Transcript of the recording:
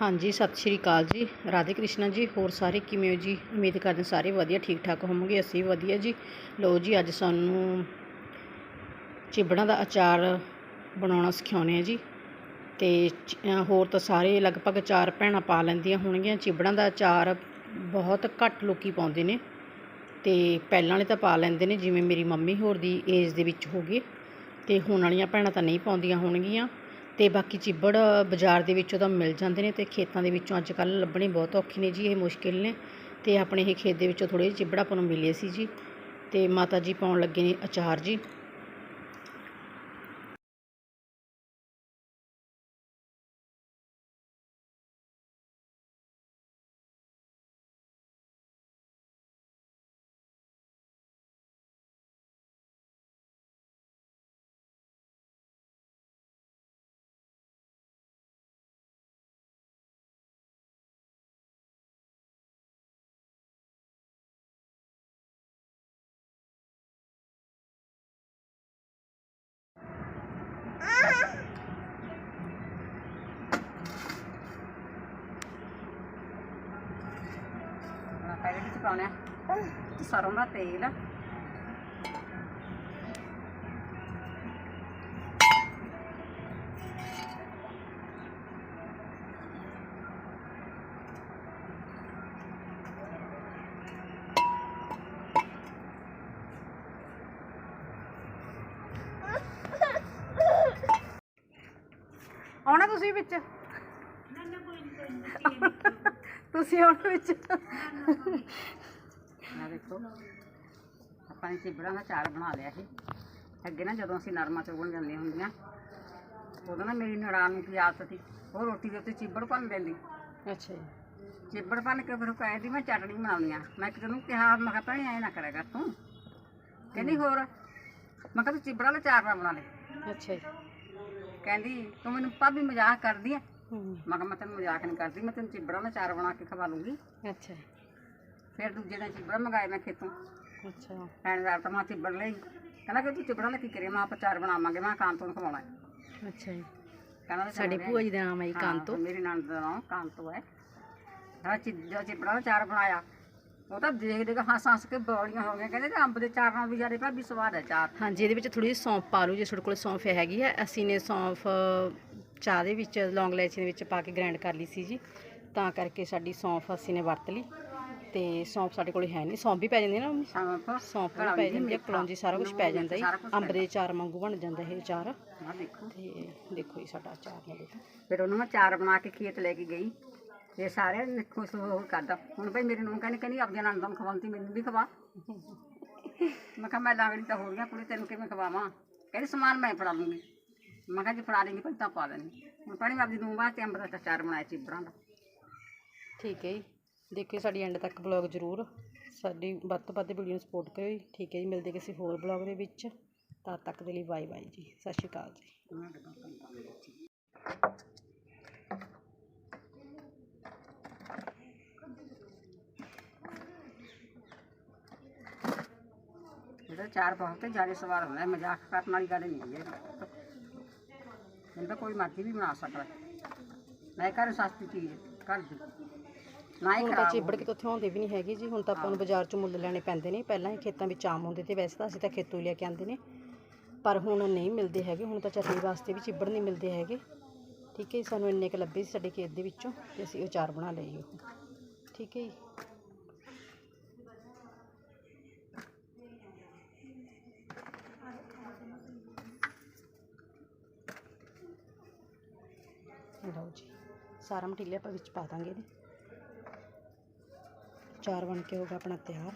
ਹਾਂਜੀ, ਸਤਿ ਸ਼੍ਰੀ ਅਕਾਲ ਜੀ। ਰਾਧੇ ਕ੍ਰਿਸ਼ਨਾ ਜੀ, ਹੋਰ ਸਾਰੇ ਕਿਵੇਂ ਹੋ ਜੀ? ਉਮੀਦ ਕਰਦੇ ਸਾਰੇ ਵਧੀਆ ਠੀਕ ਠਾਕ ਹੋਵੋਗੇ, ਅਸੀਂ ਵਧੀਆ ਜੀ। ਲਓ ਜੀ, ਅੱਜ ਸਾਨੂੰ ਚਿਬੜਾਂ ਦਾ ਅਚਾਰ ਬਣਾਉਣਾ ਸਿਖਾਉਂਦੇ ਆ ਜੀ। ਤੇ ਹੋਰ ਤਾਂ ਸਾਰੇ ਲਗਭਗ ਚਾਰ ਭੈਣਾਂ ਪਾ ਲੈਂਦੀਆਂ ਹੋਣਗੀਆਂ। ਚਿਬੜਾਂ ਦਾ ਅਚਾਰ ਬਹੁਤ ਘੱਟ ਲੋਕੀ ਪਾਉਂਦੇ ਨੇ। ਤੇ ਪਹਿਲਾਂ ਵਾਲੇ ਤਾਂ ਪਾ ਲੈਂਦੇ ਨੇ, ਜਿਵੇਂ ਮੇਰੀ ਮੰਮੀ ਹੋਰ ਦੀ ਏਜ ਦੇ ਵਿੱਚ ਹੋ ਗਏ ਤੇ ਹੁਣ ਵਾਲੀਆਂ ਭੈਣਾਂ ਤਾਂ ਨਹੀਂ ਪਾਉਂਦੀਆਂ ਹੋਣਗੀਆਂ। ਅਤੇ ਬਾਕੀ ਚਿੱਬੜ ਬਾਜ਼ਾਰ ਦੇ ਵਿੱਚੋਂ ਤਾਂ ਮਿਲ ਜਾਂਦੇ ਨੇ ਅਤੇ ਖੇਤਾਂ ਦੇ ਵਿੱਚੋਂ ਅੱਜ ਕੱਲ੍ਹ ਲੱਭਣੇ ਬਹੁਤ ਔਖੇ ਨੇ ਜੀ, ਇਹ ਮੁਸ਼ਕਿਲ ਨੇ ਅਤੇ ਆਪਣੇ ਇਹ ਖੇਤ ਦੇ ਵਿੱਚੋਂ ਥੋੜ੍ਹੇ ਜਿਹੇ ਚਿੱਬੜ ਆਪਾਂ ਨੂੰ ਮਿਲੇ ਸੀ ਜੀ ਅਤੇ ਮਾਤਾ ਜੀ ਪਾਉਣ ਲੱਗੇ ਨੇ ਅਚਾਰ ਜੀ। ਪੈਕਟ ਵਿੱਚ ਪਾਉਣਾ ਸਰੋਂ ਦਾ ਤੇਲ ਆਉਣਾ ਤੁਸੀਂ ਵਿੱਚ? ਤੁਸੀਂ ਆਉਣਾ ਵਿੱਚ ਆ ਦੇਖੋ। ਆਪਾਂ ਨੇ ਚਿਬੜਾਂ ਦਾ ਚਾਰ ਬਣਾ ਲਿਆ ਸੀ। ਅੱਗੇ ਨਾ ਜਦੋਂ ਅਸੀਂ ਨਰਮਾ ਚੋਗਣ ਜਾਂਦੀਆਂ ਹੁੰਦੀਆਂ ਉਦੋਂ ਨਾ ਮੇਰੀ ਨੜਾਨ ਨੂੰ ਕੀ ਆਦਤ ਸੀ ਉਹ ਰੋਟੀ ਦੇ ਉੱਤੇ ਚਿਬੜ ਭੰਨ ਦਿੰਦੀ। ਅੱਛਾ ਜੀ। ਚਿਬੜ ਭੰਨ ਕੇ ਫਿਰ ਉਹ ਕਹਿੰਦੀ ਮੈਂ ਚਟਣੀ ਬਣਾਉਣੀ ਆ। ਮੈਂ ਇੱਕ ਤੈਨੂੰ ਕਿਹਾ ਮੈਂ ਕਿਹਾ ਭੈਣੇ ਐ ਨਾ ਕਰਿਆ ਕਰ ਤੂੰ। ਕਹਿੰਦੀ ਹੋਰ? ਮੈਂ ਕਿਹਾ ਤੂੰ ਚਿਬੜਾਂ ਦਾ ਚਾਰ ਨਾ ਬਣਾ ਲੈ। ਅੱਛਾ ਜੀ। ਕਹਿੰਦੀ ਤੂੰ ਮੈਨੂੰ ਭਾਬੀ ਮਜ਼ਾਕ ਕਰਦੀ ਐ? ਮੈਂ ਕਿਹਾ ਮੈਂ ਤੈਨੂੰ ਮਜ਼ਾਕ ਨਹੀਂ ਕਰਦੀ ਮੈਂ ਤੈਨੂੰ ਚਿਬੜਾਂ ਦਾ ਚਾਰ ਬਣਾ ਕੇ ਖਵਾ ਲੂੰਗੀ। ਅੱਛਾ। ਫਿਰ ਦੂਜੇ ਦਿਨ ਚਿਬੜਾ ਮੰਗਾਏ ਮੈਂ ਖੇਤੋਂ। ਅੱਛਾ। ਐਨਦਾਰ ਤਾਂ ਮੈਂ ਚਿਬੜ ਲਈ। ਕਹਿੰਦਾ ਕਿ ਤੂੰ ਚਿਬੜਾ ਲੈ ਕੀ ਕਰੇ ਮੈਂ ਆਪਾਂ ਚਾਰ ਬਣਾਵਾਂਗੇ ਮੈਂ ਕਾਂਤੋਂ ਨੂੰ ਖਵਾਉਣਾ ਹੈ। ਅੱਛਾ ਜੀ। ਕਹਿੰਦਾ ਸਾਡੇ ਭੂਆ ਜੀ ਦਾ ਨਾਮ ਹੈ ਹਾਂ, ਕਾਂਤੋ। ਮੇਰੀ ਨਣਦ ਦਾ ਨਾਮ ਕਾਂਤੋ ਹੈ। ਕਹਿੰਦਾ ਚਿ- ਜਦੋਂ ਚਿਬੜਾ ਦਾ ਚਾਰ ਬਣਾਇਆ ਉਹ ਤਾਂ ਦੇਖ ਦੇਖ ਹੱਸ ਹੱਸ ਕੇ ਬੋਲੀਆਂ ਹੋ ਗਈਆਂ ਕਹਿੰਦੇ ਅੰਬ ਦੇ ਚਾਰ ਨਾਲ ਵੀ ਜ਼ਿਆਦਾ ਭਾਬੀ ਸਵਾਦ ਹੈ ਚਾਰ। ਹਾਂਜੀ ਇਹਦੇ ਵਿੱਚ ਥੋੜੀ ਜਿਹੀ ਸੌਂਫ ਪਾ ਲਓ ਜੇ ਤੁਹਾਡੇ ਕੋਲ ਸੌਂਫ ਹੈਗੀ ਹੈ ਅਸੀਂ ਨੇ ਸੌਂਫ ਚਾਹ ਦੇ ਵਿੱਚ ਲੌਂਗ ਇਲਾਇਚੀ ਦੇ ਵਿੱਚ ਪਾ ਕੇ ਗ੍ਰਾਈਂਡ ਕਰ ਲਈ ਸੀ ਜੀ। ਤਾਂ ਕਰਕੇ ਸਾਡੀ ਸੌਂਫ ਅਸੀਂ ਨੇ ਵਰਤ ਲਈ। ਤੇ ਸੌਂਫ ਸਾਡੇ ਕੋਲ ਹੈ ਨਹੀਂ। ਸੌਂਫ ਵੀ ਪੈ ਜਾਂਦੀ ਨਾ? ਸੌਂਫ ਸੌਂਫ ਵੀ ਪੈ ਜਾਂਦੀ ਹੈ ਕਲੌਂਜੀ ਸਾਰਾ ਕੁਝ ਪੈ ਜਾਂਦਾ ਹੈ ਅੰਬ ਦੇ ਚਾਰ ਵਾਂਗੂ ਬਣ ਜਾਂਦਾ ਇਹ ਚਾਰ। ਤੇ ਦੇਖੋ ਜੀ ਸਾਡਾ ਅਚਾਰ ਨਾਲ ਦੇਖੋ ਫਿਰ ਉਹਨੂੰ ਮੈਂ ਚਾਰ ਬਣਾ ਕੇ ਖੇਤ ਲੈ ਕੇ ਗਈ। ਤੇ ਸਾਰੇ ਨੇ ਖੁਸ਼ ਹੋ ਕਰਦਾ ਹੁਣ ਭਾਈ ਮੇਰੀ ਨੂੰ ਕਹਿੰਦੀ ਕਹਿੰਦੀ ਆਪਣੀਆਂ ਨਣਦਾਂ ਨੂੰ ਖਵਾਉਂਦੀ ਮੈਨੂੰ ਵੀ ਖਵਾ। ਮੈਂ ਕਿਹਾ ਮੈਂ ਲਾਗੜੀ ਤਾਂ ਹੋ ਗਈਆਂ ਕੁੜੀ ਤੈਨੂੰ ਕਿਵੇਂ ਖਵਾਵਾਂ? ਕਹਿੰਦੀ ਸਮਾਨ ਮੈਂ ਫੜਾ ਲੂੰਗੀ ਮੈਂ ਕਿਹਾ ਜੀ ਫੜਾ ਦੇਂਗੀ ਭਾਈ ਤਾਂ ਪਾ ਦੇਣੀ ਹੁਣ ਪਾਣੀ ਆਪਦੀ ਨੂੰ ਵਾਸਤੇ ਅੰਬ ਦਾ ਚਾਰ ਬਣਾਇਆ ਚਿਬਰਾਂ ਦਾ। ਠੀਕ ਹੈ ਜੀ। ਦੇਖਿਓ ਸਾਡੀ ਐਂਡ ਤੱਕ ਬਲੌਗ ਜ਼ਰੂਰ। ਸਾਡੀ ਵੱਧ ਤੋਂ ਵੱਧ ਵੀਡੀਓ ਨੂੰ ਸਪੋਰਟ ਕਰਿਓ ਜੀ। ਠੀਕ ਹੈ ਜੀ। ਮਿਲਦੇ ਕਿਸੇ ਹੋਰ ਬਲੌਗ ਦੇ ਵਿੱਚ। ਤਦ ਤੱਕ ਦੇ ਲਈ ਬਾਏ ਬਾਏ ਜੀ। ਸਤਿ ਸ਼੍ਰੀ ਅਕਾਲ ਜੀ। ਇਹਦਾ ਚਾਰ ਬਹੁਤ ਜ਼ਿਆਦਾ ਸਵਾਦ ਹੁੰਦਾ ਮਜ਼ਾਕ ਕਰਨ ਵਾਲੀ ਗੱਲ ਨਹੀਂ ਹੈ ਇਹਦਾ ਕੋਈ ਮਰਜ਼ੀ ਵੀ ਬਣਾ ਸਕਦਾ। ਹੈ। ਮੈਂ ਘਰ ਸਸਤੀ ਚੀਜ਼ ਘਰ ਦੀ। ਨਾ ਹੀ ਹੁਣ ਤਾਂ ਖਰਾਬ ਚਿਬੜ ਕੇ ਉੱਥੇ ਆਉਂਦੇ ਵੀ ਨਹੀਂ ਹੈਗੇ ਜੀ। ਹੁਣ ਤਾਂ ਆਪਾਂ ਨੂੰ ਬਾਜ਼ਾਰ ਚੋਂ ਮੁੱਲ ਲੈਣੇ ਪੈਂਦੇ ਨੇ। ਪਹਿਲਾਂ ਇਹ ਖੇਤਾਂ ਵਿੱਚ ਆਮ ਹੁੰਦੇ ਤੇ ਵੈਸੇ ਤਾਂ ਅਸੀਂ ਤਾਂ ਖੇਤੋਂ ਹੀ ਲੈ ਕੇ ਆਉਂਦੇ ਨੇ। ਪਰ ਹੁਣ ਨਹੀਂ ਮਿਲਦੇ ਹੈਗੇ। ਹੁਣ ਤਾਂ ਚਟਨੀ ਵਾਸਤੇ ਵੀ ਚਿਬੜ ਨਹੀਂ ਮਿਲਦੇ ਹੈਗੇ। ਠੀਕ ਹੈ ਜੀ, ਸਾਨੂੰ ਇੰਨੇ ਕੁ ਲੱਭੇ ਸੀ ਸਾਡੇ ਖੇਤ ਦੇ ਵਿੱਚੋਂ ਤੇ ਅਸੀਂ ਉਹ ਚਾਰ ਬਣਾ ਲਏ ਉਹ। ਠੀਕ ਹੈ ਜੀ। ਲਓ ਜੀ। ਸਾਰਾ ਮਟੀਰੀਅਲ ਆਪਾਂ ਵਿੱਚ ਪਾ ਦਾਂਗੇ ਇਹਦੇ। ਚਾਰ ਬਣ ਕੇ ਹੋ ਆਪਣਾ ਤਿਆਰ।